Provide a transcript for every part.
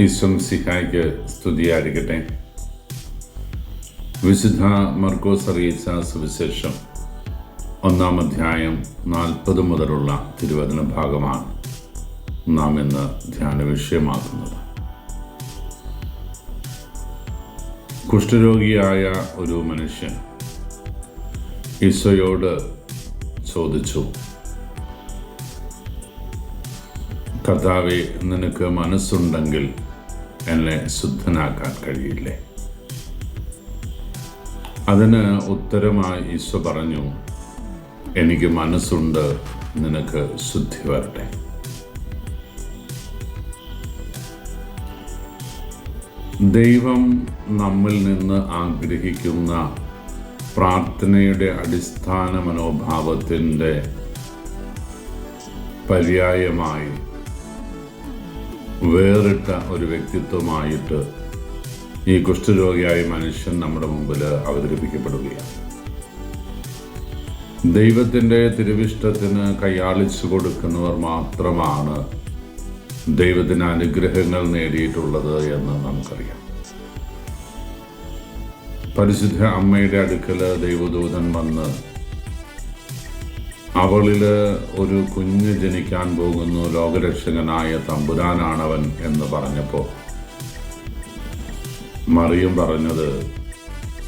ഈശ്വം സിഹായ്ക്ക് സ്തുതിയായിരിക്കട്ടെ. വിശുദ്ധ മർക്കോസ് അറിയിച്ച സുവിശേഷം ഒന്നാം അധ്യായം നാൽപ്പത് മുതലുള്ള തിരുവചന ഭാഗമാണ് നാം ഇന്ന് ധ്യാന വിഷയമാക്കുന്നത്. കുഷ്ഠരോഗിയായ ഒരു മനുഷ്യൻ ഈശോയോട് ചോദിച്ചു കർത്താവെ നിനക്ക് മനസ്സുണ്ടെങ്കിൽ എന്നെ ശുദ്ധനാക്കാൻ കഴിയില്ലേ? അതിന് ഉത്തരമായി ഈശോ പറഞ്ഞു എനിക്ക് മനസ്സുണ്ട് നിനക്ക് ശുദ്ധി വരട്ടെ. ദൈവം നമ്മിൽ നിന്ന് ആഗ്രഹിക്കുന്ന പ്രാർത്ഥനയുടെ അടിസ്ഥാന മനോഭാവത്തിന്റെ പര്യായമായി വേറിട്ട ഒരു വ്യക്തിത്വമായിട്ട് ഈ കുഷ്ഠരോഗിയായ മനുഷ്യൻ നമ്മുടെ മുമ്പിൽ അവതരിപ്പിക്കപ്പെടുകയാണ്. ദൈവത്തിന്റെ തിരുവിഷ്ടത്തിന് കൈയാളിച്ചു കൊടുക്കുന്നവർ മാത്രമാണ് ദൈവത്തിന് അനുഗ്രഹങ്ങൾ നേടിയിട്ടുള്ളത് എന്ന് നമുക്കറിയാം. പരിശുദ്ധ അമ്മയുടെ അടുക്കൽ ദൈവദൂതൻ വന്ന് അവളിൽ ഒരു കുഞ്ഞ് ജനിക്കാൻ പോകുന്നു ലോകരക്ഷകനായ തമ്പുരാനാണവൻ എന്ന് പറഞ്ഞപ്പോൾ മറിയം പറഞ്ഞത്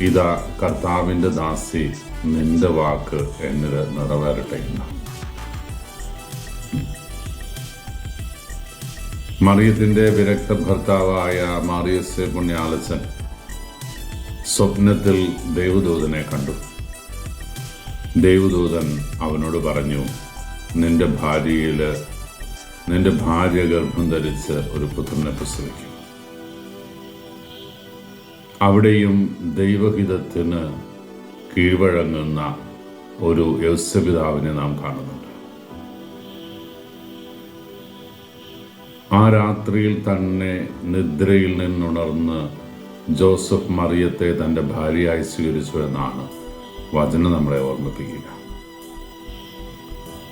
ഇതാ കർത്താവിന്റെ ദാസി നിന്റെ വാക്ക് എന്നിൽ നിറവേറട്ടെ എന്ന മറിയത്തിന്റെ വിരക്ത ഭർത്താവായ മാറിയസ് പുണ്യാലച്ചൻ സ്വപ്നത്തിൽ ദേവദൂതനെ കണ്ടു. ദേവദൂതൻ അവനോട് പറഞ്ഞു നിന്റെ ഭാര്യയിൽ നിന്റെ ഭാര്യ ഗർഭം ധരിച്ച് ഒരു പുത്രനെ പ്രസവിക്കും. അവിടെയും ദൈവഹിതത്തിന് കീഴ്വഴങ്ങുന്ന ഒരു യൗസ്യപിതാവിനെ നാം കാണുന്നുണ്ട്. ആ രാത്രിയിൽ തന്നെ നിദ്രയിൽ നിന്നുണർന്ന് ജോസഫ് മറിയത്തെ തന്റെ ഭാര്യയായി സ്വീകരിച്ചു എന്നാണ് വചനം നമ്മളെ ഓർമ്മിപ്പിക്കുക.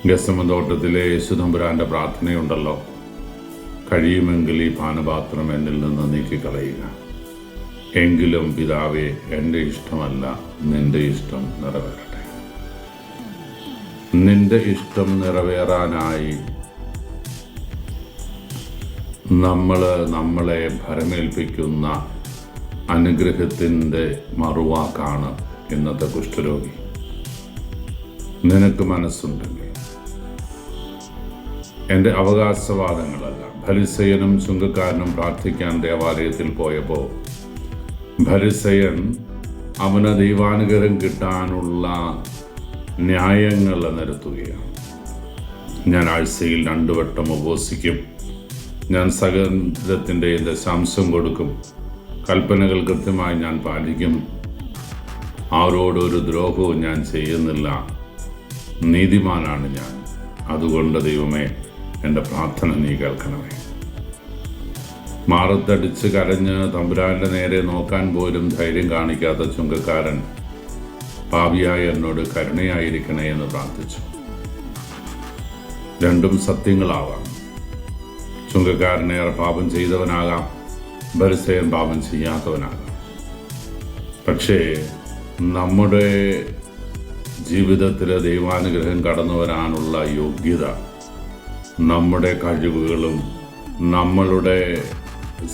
ഗസമന്തോട്ടത്തിലെ യേശുദമ്പുരാന്റെ പ്രാർത്ഥനയുണ്ടല്ലോ. കഴിയുമെങ്കിൽ ഈ പാനപാത്രം എന്നിൽ നിന്ന് നീക്കിക്കളയുക. എങ്കിലും പിതാവേ എന്റെ ഇഷ്ടമല്ല നിന്റെ ഇഷ്ടം നിറവേറട്ടെ. നിന്റെ ഇഷ്ടം നിറവേറാനായി നമ്മൾ നമ്മളെ ഭരമേൽപ്പിക്കുന്ന അനുഗ്രഹത്തിന്റെ മറുവാക്കാണ് ഇന്നത്തെ കുഷ്ഠരോഗി. നിനക്ക് എന്റെ അവകാശവാദങ്ങളല്ല. ഭരിസയനും ചുങ്കക്കാരനും പ്രാർത്ഥിക്കാൻ ദേവാലയത്തിൽ പോയപ്പോൾ ഭരിസയൻ അവന് ദൈവാനുഗ്രഹം കിട്ടാനുള്ള ന്യായങ്ങൾ നിരത്തുകയാണ്. ഞാൻ ആഴ്ചയിൽ രണ്ടു വട്ടം ഉപവസിക്കും ഞാൻ സകലത്തിന്റെ ദശാംശം കൊടുക്കും. കൽപ്പനകൾ കൃത്യമായി ഞാൻ പാലിക്കും. ആരോടൊരു ദ്രോഹവും ഞാൻ ചെയ്യുന്നില്ല. നീതിമാനാണ് ഞാൻ. അതുകൊണ്ട് ദൈവമേ എന്റെ പ്രാർത്ഥന നീ കേൾക്കണമേ. മാറത്തടിച്ച് കരഞ്ഞ് തമ്പുരാന്റെ നേരെ നോക്കാൻ പോലും ധൈര്യം കാണിക്കാത്ത ചുങ്കക്കാരൻ പാവിയായ എന്നോട് കരുണയായിരിക്കണേ എന്ന് പ്രാർത്ഥിച്ചു. രണ്ടും സത്യങ്ങളാവാം. ചുങ്കക്കാരനേറെ പാപം ചെയ്തവനാകാം ഭരിസയൻ പാപം ചെയ്യാത്തവനാകാം. പക്ഷേ നമ്മുടെ ജീവിതത്തിലെ ദൈവാനുഗ്രഹം കടന്നു വരാനുള്ള യോഗ്യത നമ്മുടെ കഴിവുകളും നമ്മളുടെ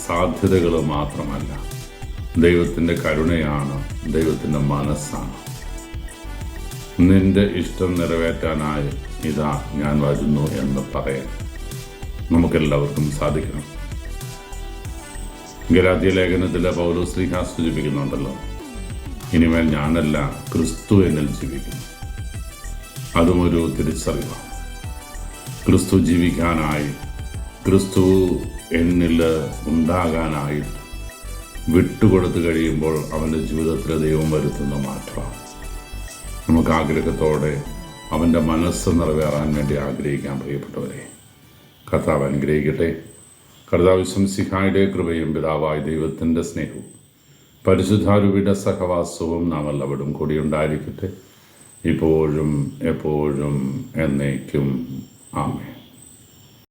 സാധ്യതകളും മാത്രമല്ല ദൈവത്തിന്റെ കരുണയാണ് ദൈവത്തിന്റെ മനസ്സാണ്. നിന്റെ ഇഷ്ടം നിറവേറ്റാനായി ഇതാ ഞാൻ വരുന്നു എന്ന് പറയാൻ നമുക്കെല്ലാവർക്കും സാധിക്കണം. ഗലാദ്യ ലേഖനത്തിൽ ശ്രീഹാസ് സൂചിപ്പിക്കുന്നുണ്ടല്ലോ ഇനിമേൽ ഞാനല്ല ക്രിസ്തു എന്നിൽ ജീവിക്കുന്നു. അതും ഒരു തിരിച്ചറിവാണ്. ക്രിസ്തു ജീവിക്കാനായി ക്രിസ്തു എന്നിൽ ഉണ്ടാകാനായി വിട്ടുകൊടുത്തു കഴിയുമ്പോൾ അവന്റെ ജീവിതത്തിൽ ദൈവം വരുത്തുന്ന മാറ്റമാണ്. നമുക്ക് ആഗ്രഹത്തോടെ അവന്റെ മനസ്സ് നിറവേറാൻ വേണ്ടി ആഗ്രഹിക്കാൻ പ്രിയപ്പെട്ടവരെ. കർത്താവ് അനുഗ്രഹിക്കട്ടെ. കർത്താവ് സിഹായുടെ കൃപയും പിതാവായ ദൈവത്തിന്റെ സ്നേഹവും പരിശുദ്ധാരുവിയുടെ സഹവാസവും നാം എല്ലാവരും കൂടി ഉണ്ടായിരിക്കട്ടെ ഇപ്പോഴും എപ്പോഴും എന്നേക്കും. ആമേ